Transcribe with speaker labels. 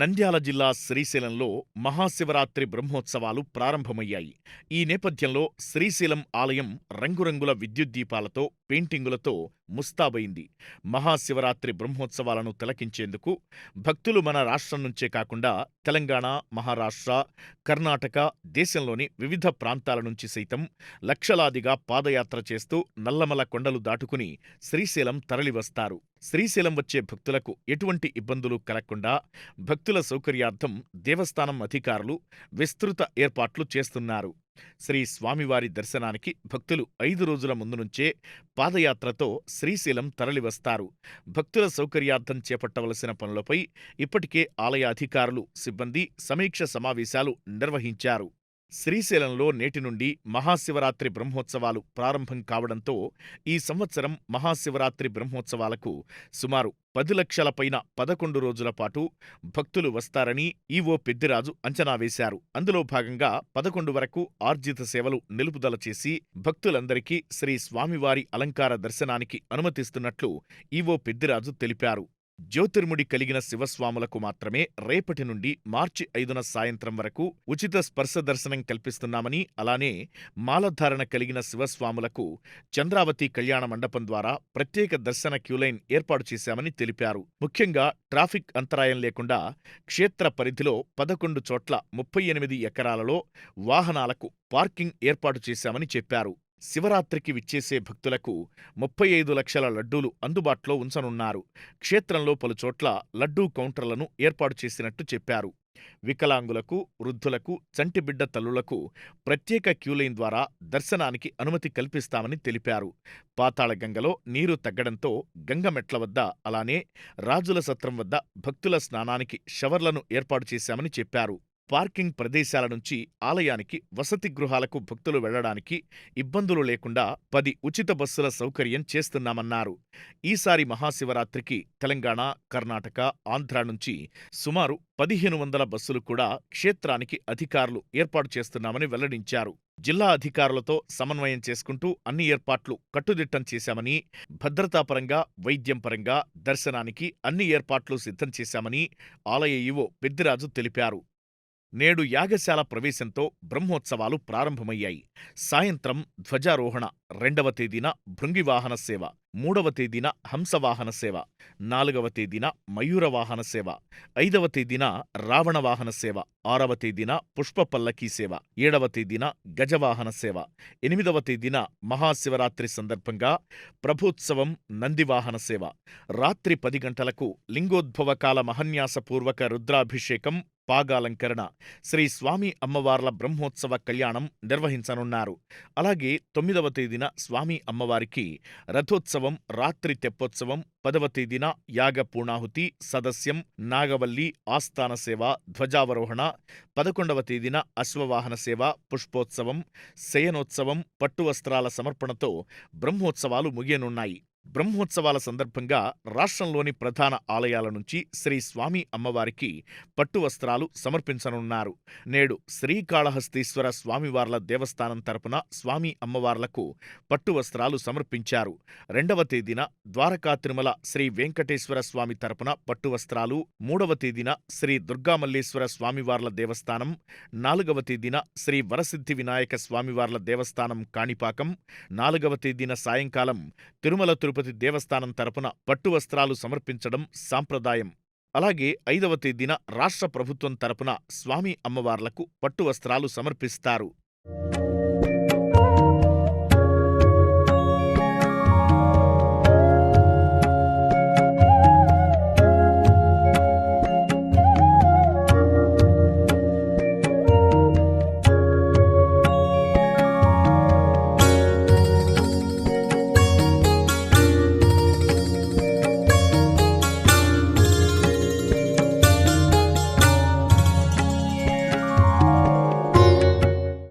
Speaker 1: నంద్యాల జిల్లా శ్రీశైలంలో మహాశివరాత్రి బ్రహ్మోత్సవాలు ప్రారంభమయ్యాయి. ఈ నేపథ్యంలో శ్రీశైలం ఆలయం రంగురంగుల విద్యుత్ దీపాలతో పెయింటింగులతో ముస్తాబైంది. మహాశివరాత్రి బ్రహ్మోత్సవాలను తిలకించేందుకు భక్తులు మన రాష్ట్రం నుంచే కాకుండా తెలంగాణ మహారాష్ట్ర కర్ణాటక దేశంలోని వివిధ ప్రాంతాల నుంచి సైతం లక్షలాదిగా పాదయాత్ర చేస్తూ నల్లమల కొండలు దాటుకుని శ్రీశైలం తరలివస్తారు. శ్రీశైలం వచ్చే భక్తులకు ఎటువంటి ఇబ్బందులు కలగకుండా భక్తుల సౌకర్యార్థం దేవస్థానం అధికారులు విస్తృత ఏర్పాట్లు చేస్తున్నారు. శ్రీ స్వామివారి దర్శనానికి భక్తులు ఐదు రోజుల ముందు నుంచే పాదయాత్రతో శ్రీశైలం తరలివస్తారు. భక్తుల సౌకర్యార్థం చేపట్టవలసిన పనులపై ఇప్పటికే ఆలయ అధికారులు సిబ్బంది సమీక్ష సమావేశాలు నిర్వహించారు. శ్రీశైలంలో నేటి నుండి మహాశివరాత్రి బ్రహ్మోత్సవాలు ప్రారంభం కావడంతో ఈ సంవత్సరం మహాశివరాత్రి బ్రహ్మోత్సవాలకు సుమారు పది లక్షల పైన పదకొండు రోజుల పాటు భక్తులు వస్తారని ఈవో పెద్దిరాజు అంచనా వేశారు. అందులో భాగంగా పదకొండు వరకు ఆర్జిత సేవలు నిలుపుదల చేసి భక్తులందరికీ శ్రీ స్వామివారి అలంకార దర్శనానికి అనుమతిస్తున్నట్లు ఈవో పెద్దిరాజు తెలిపారు. జ్యోతిర్ముడి కలిగిన శివస్వాములకు మాత్రమే రేపటి నుండి మార్చి ఐదున సాయంత్రం వరకు ఉచిత స్పర్శ దర్శనం కల్పిస్తున్నామని అలానే మాలధారణ కలిగిన శివస్వాములకు చంద్రావతి కళ్యాణ మండపం ద్వారా ప్రత్యేక దర్శన క్యూలైన్ ఏర్పాటు చేశామని తెలిపారు. ముఖ్యంగా ట్రాఫిక్ అంతరాయం లేకుండా క్షేత్ర పరిధిలో పదకొండు చోట్ల ముప్పై ఎనిమిది ఎకరాలలో వాహనాలకు పార్కింగ్ ఏర్పాటు చేశామని చెప్పారు. శివరాత్రికి విచ్చేసే భక్తులకు ముప్పై ఐదు లక్షల లడ్డూలు అందుబాటులో ఉంచనున్నారు. క్షేత్రంలో పలుచోట్ల లడ్డూ కౌంటర్లను ఏర్పాటు చేసినట్టు చెప్పారు. వికలాంగులకు వృద్ధులకు చంటిబిడ్డ తల్లులకు ప్రత్యేక క్యూలైన్ ద్వారా దర్శనానికి అనుమతి కల్పిస్తామని తెలిపారు. పాతాళగంగలో నీరు తగ్గడంతో గంగమెట్ల వద్ద అలానే రాజుల సత్రం వద్ద భక్తుల స్నానానికి షవర్లను ఏర్పాటు చేశామని చెప్పారు. పార్కింగ్ ప్రదేశాల నుంచి ఆలయానికి వసతి గృహాలకు భక్తులు వెళ్ళడానికి ఇబ్బందులు లేకుండా పది ఉచిత బస్సుల సౌకర్యం చేస్తున్నామన్నారు. ఈసారి మహాశివరాత్రికి తెలంగాణ కర్ణాటక ఆంధ్ర నుంచి సుమారు పదిహేను వందల బస్సులు కూడా క్షేత్రానికి అధికారులు ఏర్పాటు చేస్తున్నామని వెల్లడించారు. జిల్లా అధికారులతో సమన్వయం చేసుకుంటూ అన్ని ఏర్పాట్లు కట్టుదిట్టం చేశామని భద్రతాపరంగా వైద్యం పరంగా దర్శనానికి అన్ని ఏర్పాట్లు సిద్ధం చేశామని ఆలయ ఈవో పెద్దిరాజు తెలిపారు. నేడు యాగశాల ప్రవేశంతో బ్రహ్మోత్సవాలు ప్రారంభమయ్యాయి. సాయంత్రం ధ్వజారోహణ రెండవ తేదీన భృంగివాహన సేవ మూడవ తేదీన హంసవాహన సేవ నాలుగవ తేదీన మయూరవాహన సేవ ఐదవ తేదీన రావణవాహన సేవ ఆరవ తేదీన పుష్పపల్లకీ సేవ ఏడవ తేదీన గజవాహన సేవ ఎనిమిదవ తేదీన మహాశివరాత్రి సందర్భంగా ప్రభోత్సవం నందివాహన సేవ రాత్రి పది గంటలకు లింగోద్భవకాల మహన్యాసపూర్వక రుద్రాభిషేకం పాగాలంకరణ. శ్రీ స్వామి అమ్మవార్ల బ్రహ్మోత్సవ కళ్యాణం నిర్వహించనున్నారు. అలాగే తొమ్మిదవ తేదీన స్వామి అమ్మవారికి రథోత్సవం రాత్రి తెప్పోత్సవం పదవ తేదీన యాగ పూర్ణాహుతి సదస్యం నాగవల్లి ఆస్థాన సేవ ధ్వజావరోహణ పదకొండవ తేదీన అశ్వవాహన సేవ పుష్పోత్సవం శయనోత్సవం పట్టువస్త్రాల సమర్పణతో బ్రహ్మోత్సవాలు ముగియనున్నాయి. బ్రహ్మోత్సవాల సందర్భంగా రాష్ట్రంలోని ప్రధాన ఆలయాల నుంచి శ్రీ స్వామి అమ్మవారికి పట్టు వస్త్రాలు సమర్పించనున్నారు. నేడు శ్రీకాళహస్తీశ్వర స్వామివార్ల దేవస్థానం తరపున స్వామి అమ్మవార్లకు పట్టు వస్త్రాలు సమర్పించారు. రెండవ తేదీన ద్వారకా తిరుమల శ్రీ వెంకటేశ్వర స్వామి తరపున పట్టు వస్త్రాలు మూడవ తేదీన శ్రీ దుర్గామల్లేశ్వర స్వామివార్ల దేవస్థానం నాలుగవ తేదీన శ్రీ వరసిద్ధి వినాయక స్వామివార్ల దేవస్థానం కాణిపాకం నాలుగవ తేదీన సాయంకాలం తిరుమల తిరుపతి దేవస్థానం తరపున పట్టు వస్త్రాలు సమర్పించడం సాంప్రదాయం. అలాగే ఐదవ తేదీన రాష్ట్ర ప్రభుత్వం తరపున స్వామి అమ్మవార్లకు పట్టువస్త్రాలు సమర్పిస్తారు.